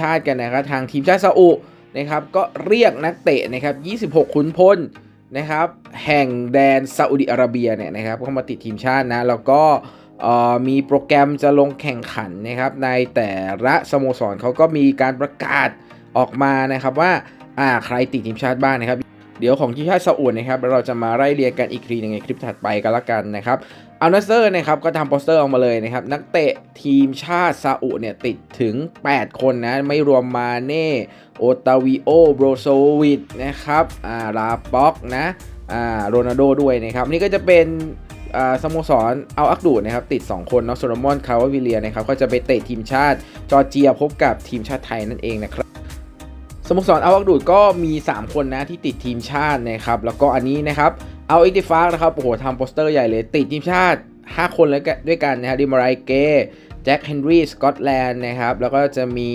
ชาติกันนะครับทางทีมชาติซาอุนะครับก็เรียกนักเตะนะครับ 26 ขุนพลนะครับแห่งแดนซาอุดิอาระเบียเนี่ยนะครับเข้ามาติดทีมชาตินะ แล้วก็เอ่อมีโปรแกรมจะลงแข่งขันนะครับในแต่ละสโมสรเขาก็มีการประกาศออกมานะครับว่าอ่าใครติดทีมชาติบ้างนะครับ เดี๋ยวของทีมชาติซาอุนะครับเราจะมาไล่เรียงกันอีกทีนึงในคลิปถัดไปกันละกันนะครับอัลนัสเซอร์นะครับก็ทำโปสเตอร์ออกมาเลยนะครับนักเตะทีมชาติซาอุเนี่ยติดถึง 8 คนนะไม่รวมมาเน่โอตาวิโอโบรโซวิดนะครับอ่าลาป็อกนะอ่าโรนัลโดด้วยนะครับนี่ก็จะเป็นสโมสรเอาอักดูดนะครับติด 2 คนเนาะโซโลมอนคาวาวิเลียนะครับก็จะไปเตะทีมชาติจอร์เจียพบกับทีมชาติไทยนั่นเองนะครับ โมสรเอาอักดูดก็มี 3 คนนะที่ติดทีมชาตินะครับ แล้วก็อันนี้นะครับ เอาอิติฟากนะครับโอ้โหทำโปสเตอร์ใหญ่เลย ติดทีมชาติ 5 คนเลยกันด้วยกันนะครับดิมารายเกแจ็คเฮนรี่สกอตแลนด์นะครับ แล้วก็จะมี